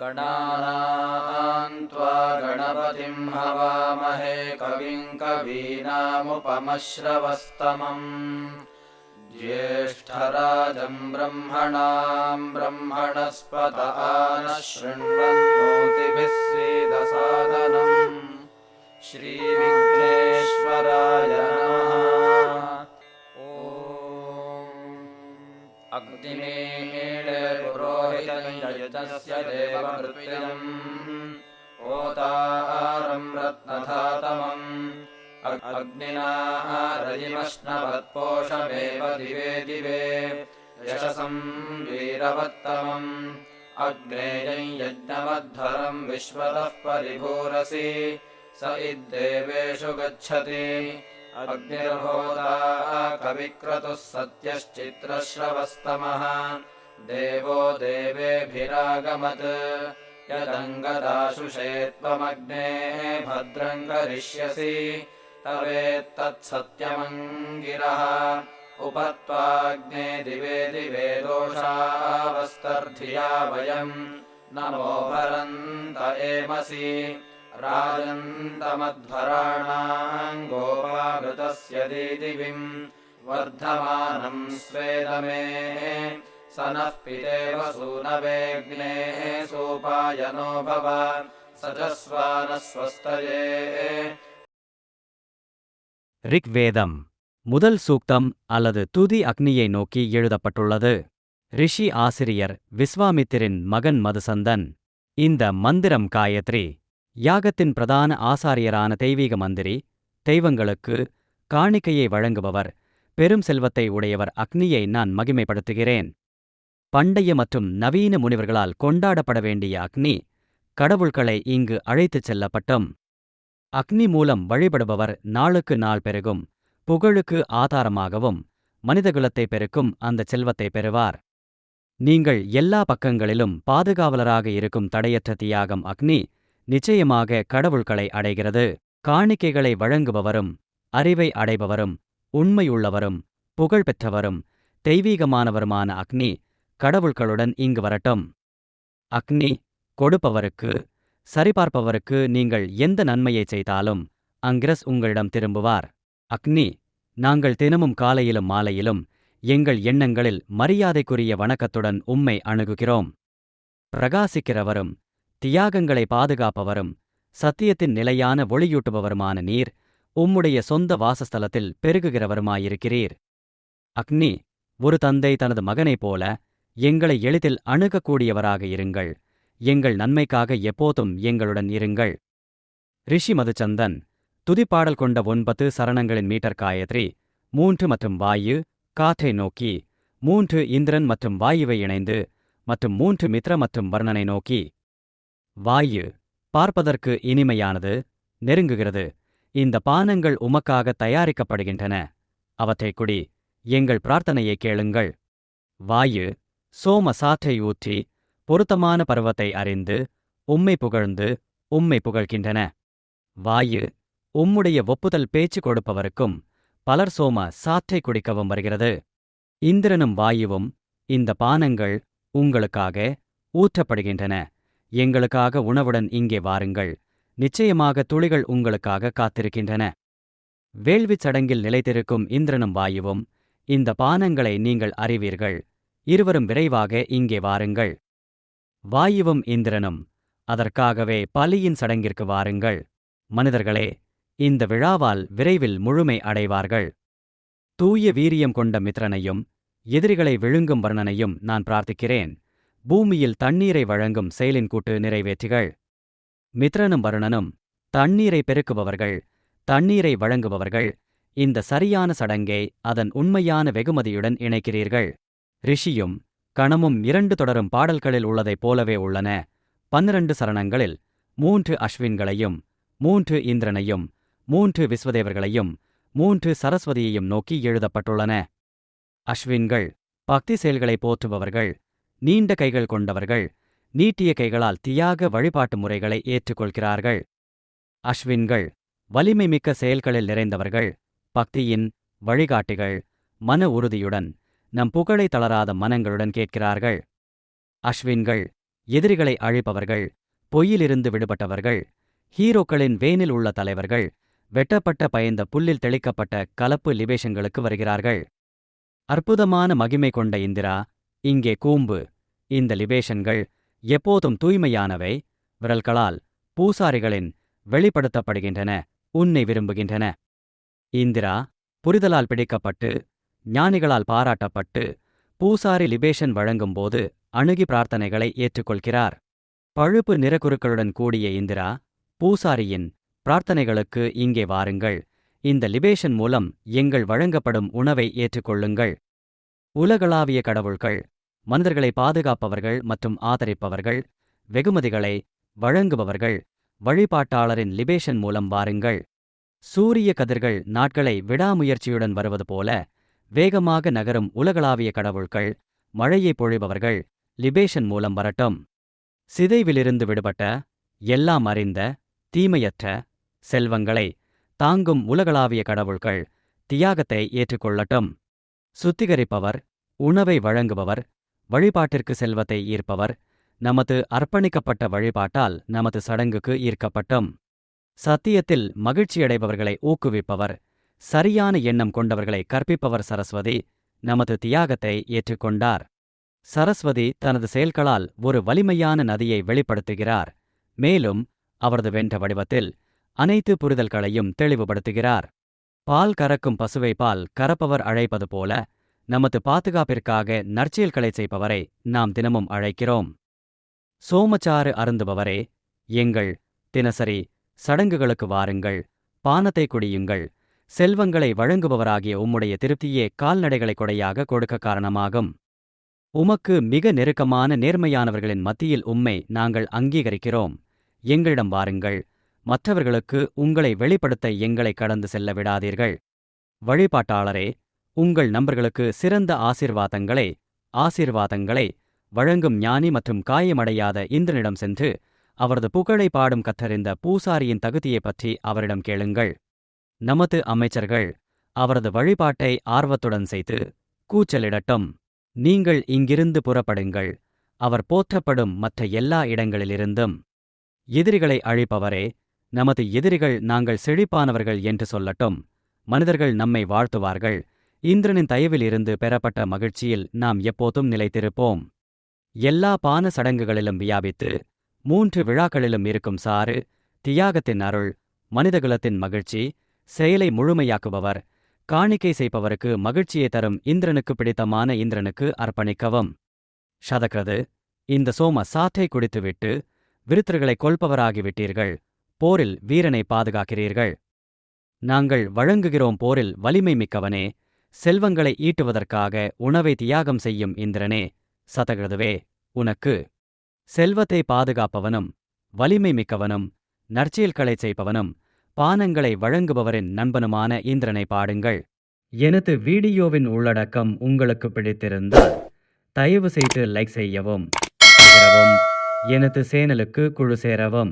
गणानान्त्वा गणपतिं हवामहे कविं कवीनामुपमश्रवस्तमम्। ज्येष्ठराजम् ब्रह्मणाम् ब्रह्मणस्पतः न शृण्वन्भिस्वीतसादनम् श्रीविघ्तेश्वरायः ॐ अग्निने यजस्य ओतारम् रत्नधातमम् अग्निना रजिमश्नवत्पोषमेव दिवे दिवे। यशसम् वीरवत्तमम्। अग्नेयम् यज्ञमध्वरम् विश्वतः परिभूरसि। स इद्देवेषु गच्छति। अग्निर्होता कविक्रतुः सत्यश्चित्रश्रवस्तमः देवो देवेभिरागमत्। यदङ्गदाशुषे त्वमग्ने भद्रम् करिष्यसि तवेत्तत्सत्यमङ्गिरः। उपत्वाग्ने दिवे दिवे दोषावस्तर्धिया वयम्। नमो भरन्त एमसि। राजन्तमध्वराणाम् गोपाघृतस्य दीदिविम्। वर्धमानम् स्वेदमे स नः पितेव सूनवेग्ने सोपायनो भव स च स्वानः स्वस्तये ரிக்வேதம் முதல் சூக்தம் அல்லது துதி அக்னியை நோக்கி எழுதப்பட்டுள்ளது ரிஷி ஆசிரியர் விஸ்வாமித்திரின் மகன் மதுசந்தன் இந்த மந்திரம் காயத்ரி யாகத்தின் பிரதான ஆசாரியரான தெய்வீக மந்திரி தெய்வங்களுக்கு காணிக்கையை வழங்குபவர் பெரும் செல்வத்தை உடையவர் அக்னியை நான் மகிமைப்படுத்துகிறேன் பண்டைய மற்றும் நவீன முனிவர்களால் கொண்டாடப்பட வேண்டிய அக்னி கடவுள்களை இங்கு அழைத்துச் செல்லப்பட்டும். அக்னி மூலம் வழிபடுபவர் நாளுக்கு நாள் பெருகும் புகழுக்கு ஆதாரமாகவும் மனிதகுலத்தை பெருக்கும் அந்த செல்வத்தை பெறுவார். நீங்கள் எல்லா பக்கங்களிலும் பாதுகாவலராக இருக்கும் தடையற்ற தியாகம் அக்னி நிச்சயமாக கடவுள்களை அடைகிறது. காணிக்கைகளை வழங்குபவரும் அறிவை அடைபவரும் உண்மையுள்ளவரும் புகழ் பெற்றவரும் தெய்வீகமானவருமான அக்னி கடவுள்களுடன் இங்கு வரட்டும். அக்னி கொடுப்பவருக்கு சரிபார்ப்பவருக்கு நீங்கள் எந்த நன்மையைச் செய்தாலும் அங்கிரஸ் உங்களிடம் திரும்புவார். அக்னி நாங்கள் தினமும் காலையிலும் மாலையிலும் எங்கள் எண்ணங்களில் மரியாதைக்குரிய வணக்கத்துடன் உம்மை அணுகுகிறோம். பிரகாசிக்கிறவரும் தியாகங்களை பாதுகாப்பவரும் சத்தியத்தின் நிலையான ஒளியூட்டுபவருமான நீர் உம்முடைய சொந்த வாசஸ்தலத்தில் பெருகுகிறவருமாயிருக்கிறீர். அக்னி ஒரு தந்தை தனது மகனைப் போல எங்களை எளிதில் அணுகக்கூடியவராக இருங்கள். எங்கள் நன்மைக்காக எப்போதும் எங்களுடன் இருங்கள். ரிஷி மதுச்சந்தன் துதிப்பாடல் கொண்ட ஒன்பது சரணங்களின் மீட்டர் காயத்ரி மூன்று மற்றும் வாயு காற்றை நோக்கி மூன்று இந்திரன் மற்றும் வாயுவை இணைந்து மற்றும் மூன்று மித்ர மற்றும் வர்ணனை நோக்கி. வாயு பார்ப்பதற்கு இனிமையானது நெருங்குகிறது. இந்த பானங்கள் உமக்காக தயாரிக்கப்படுகின்றன. அவற்றை குடி எங்கள் பிரார்த்தனையை கேளுங்கள். வாயு சோம சாற்றை ஊற்றி பொருத்தமான பருவத்தை அறிந்து உம்மை புகழ்ந்து உம்மை புகழ்கின்றன. வாயு உம்முடைய ஒப்புதல் பேச்சு கொடுப்பவருக்கும் பலர் சோம சாற்றை குடிக்கவும் வருகிறது. இந்திரனும் வாயுவும் இந்த பானங்கள் உங்களுக்காக ஊற்றப்படுகின்றன. எங்களுக்காக உணவுடன் இங்கே வாருங்கள். நிச்சயமாக துளிகள் உங்களுக்காக காத்திருக்கின்றன. வேள்விச் சடங்கில் நிலைத்திருக்கும் இந்திரனும் வாயுவும் இந்த பானங்களை நீங்கள் அறிவீர்கள். இருவரும் விரைவாக இங்கே வாருங்கள். வாயுவும் இந்திரனும் அதற்காகவே பலியின் சடங்கிற்கு வாருங்கள். மனிதர்களே இந்த விழாவால் விரைவில் முழுமை அடைவார்கள். தூய வீரியம் கொண்ட மித்ரனையும் எதிரிகளை விழுங்கும் வர்ணனையும் நான் பிரார்த்திக்கிறேன். பூமியில் தண்ணீரை வழங்கும் செயலின் கூட்டு நிறைவேற்றுகள். மித்ரனும் வருணனும் தண்ணீரை பெருக்குபவர்கள் தண்ணீரை வழங்குபவர்கள் இந்த சரியான சடங்கை அதன் உண்மையான வெகுமதியுடன் இணைக்கிறீர்கள். ரிஷியும் கணமும் இரண்டு தொடரும் பாடல்களில் உள்ளதைப் போலவே உள்ளன. பன்னிரண்டு சரணங்களில் மூன்று அஸ்வின்களையும் மூன்று இந்திரனையும் மூன்று விஸ்வதேவர்களையும் மூன்று சரஸ்வதியையும் நோக்கி எழுதப்பட்டுள்ளன. அஸ்வின்கள் பக்தி செயல்களை போற்றுபவர்கள் நீண்ட கைகள் கொண்டவர்கள் நீட்டிய கைகளால் தியாக வழிபாட்டு முறைகளை ஏற்றுக்கொள்கிறார்கள். அஸ்வின்கள் வலிமை மிக்க செயல்களில் நிறைந்தவர்கள் பக்தியின் வழிகாட்டிகள் மன உறுதியுடன் நம் புகழை தளராத மனங்களுடன் கேட்கிறார்கள். அஸ்வின்கள் எதிரிகளை அழிப்பவர்கள் பொய்யிலிருந்து விடுபட்டவர்கள் ஹீரோக்களின் வேனில் உள்ள தலைவர்கள் வெட்டப்பட்ட பயந்த புல்லில் தெளிக்கப்பட்ட கலப்பு லிபேஷங்களுக்கு வருகிறார்கள். அற்புதமான மகிமை கொண்ட இந்திரா இங்கே கூம்பு. இந்த லிபேஷன்கள் எப்போதும் தூய்மையானவை விரல்களால் பூசாரிகளின் வெளிப்படுத்தப்படுகின்றன உன்னை விரும்புகின்றன. இந்திரா புரிதலால் பிடிக்கப்பட்டு ஞானிகளால் பாராட்டப்பட்டு பூசாரி லிபேஷன் வழங்கும்போது அணுகி பிரார்த்தனைகளை ஏற்றுக்கொள்கிறார். பழுப்பு நிறக்குருக்களுடன் கூடிய இந்திரா பூசாரியின் பிரார்த்தனைகளுக்கு இங்கே வாருங்கள். இந்த லிபேஷன் மூலம் எங்கள் வழங்கப்படும் உணவை ஏற்றுக்கொள்ளுங்கள். உலகளாவிய கடவுள்கள் மனிதர்களை பாதுகாப்பவர்கள் மற்றும் ஆதரிப்பவர்கள் வெகுமதிகளை வழங்குபவர்கள் வழிபாட்டாளரின் லிபேஷன் மூலம் வாருங்கள். சூரிய கதிர்கள் நாட்களை விடாமுயற்சியுடன் வருவது போல வேகமாக நகரும் உலகளாவிய கடவுள்கள் மழையை பொழிபவர்கள் லிபேஷன் மூலம் வரட்டும். சிதைவிலிருந்து விடுபட்ட எல்லாம் அறிந்த தீமையற்ற செல்வங்களை தாங்கும் உலகளாவிய கடவுள்கள் தியாகத்தை ஏற்றுக்கொள்ளட்டும். சுத்திகரிப்பவர் உணவை வழங்குபவர் வழிபாட்டிற்கு செல்வத்தை ஈர்ப்பவர் நமது அர்ப்பணிக்கப்பட்ட வழிபாட்டால் நமது சடங்குக்கு ஈர்க்கப்பட்டும். சத்தியத்தில் மகிழ்ச்சியடைபவர்களை ஊக்குவிப்பவர் சரியான எண்ணம் கொண்டவர்களை கற்பிப்பவர் சரஸ்வதி நமது தியாகத்தை ஏற்றுக்கொண்டார். சரஸ்வதி தனது செயல்களால் ஒரு வலிமையான நதியை வெளிப்படுத்துகிறார். மேலும் அவரது வென்ற வடிவத்தில் அனைத்து புரிதல்களையும் தெளிவுபடுத்துகிறார். பால் கறக்கும் பசுவை பால் கறப்பவர் அழைப்பது போல நமது பாதுகாப்பிற்காக நற்செயல்களை செய்பவரை நாம் தினமும் அழைக்கிறோம். சோமச்சாறு அருந்துபவரே எங்கள் தினசரி சடங்குகளுக்கு வாருங்கள் பானத்தை குடியுங்கள் செல்வங்களை வழங்குபவராகிய உம்முடைய திருப்தியே கால்நடைகளை கொடையாக கொடுக்க காரணமாகும். உமக்கு மிக நெருக்கமான நேர்மையானவர்களின் மத்தியில் உம்மை நாங்கள் அங்கீகரிக்கிறோம். எங்களிடம் வாருங்கள். மற்றவர்களுக்கு உங்களை வெளிப்படுத்த எங்களை கடந்து செல்ல விடாதீர்கள். வழிபாட்டாளரே உங்கள் நண்பர்களுக்கு சிறந்த ஆசிர்வாதங்களை ஆசீர்வாதங்களை. வழங்கும் ஞானி மற்றும் காயமடையாத இந்திரனிடம் சென்று அவரது புகழை பாடும் கத்தறிந்த பூசாரியின் தகுதியைப் பற்றி அவரிடம் கேளுங்கள். நமது அமைச்சர்கள் அவரது வழிபாட்டை ஆர்வத்துடன் செய்து கூச்சலிடட்டும். நீங்கள் இங்கிருந்து புறப்படுங்கள். அவர் போற்றப்படும் மற்ற எல்லா இடங்களிலிருந்தும். எதிரிகளை அழிப்பவரே நமது எதிரிகள் நாங்கள் செழிப்பானவர்கள் என்று சொல்லட்டும். மனிதர்கள் நம்மை வாழ்த்துவார்கள். இந்திரனின் தயவிலிருந்து பெறப்பட்ட மகிழ்ச்சியில் நாம் எப்போதும் நிலைத்திருப்போம். எல்லா பான சடங்குகளிலும் வியாபித்து மூன்று விழாக்களிலும் இருக்கும் சாறு தியாகத்தின் அருள் மனிதகுலத்தின் மகிழ்ச்சி செயலை முழுமையாக்குபவர். காணிக்கை செய்பவருக்கு மகிழ்ச்சியை தரும் இந்திரனுக்கு பிடித்தமான இந்திரனுக்கு அர்ப்பணிக்கவும். ஷதக்ரது இந்த சோம சாற்றை குடித்துவிட்டு விருத்தர்களை கொல்பவராகிவிட்டீர்கள். போரில் வீரனை பாதுகாக்கிறீர்கள். நாங்கள் வழங்குகிறோம் போரில் வலிமை மிக்கவனே. செல்வங்களை ஈட்டுவதற்காக உணவை தியாகம் செய்யும் இந்திரனே. சதகிருதுவே உனக்கு செல்வத்தை பாதுகாப்பவனும் வலிமை மிக்கவனும் நற்செயல்களைச் செய்பவனும் பானங்களை வழங்குபவரின் நண்பனுமான இந்திரனை பாடுங்கள். எனது வீடியோவின் உள்ளடக்கம் உங்களுக்கு பிடித்திருந்தால் தயவு செய்து லைக் செய்யவும் எனது சேனலுக்கு குழு சேரவும்.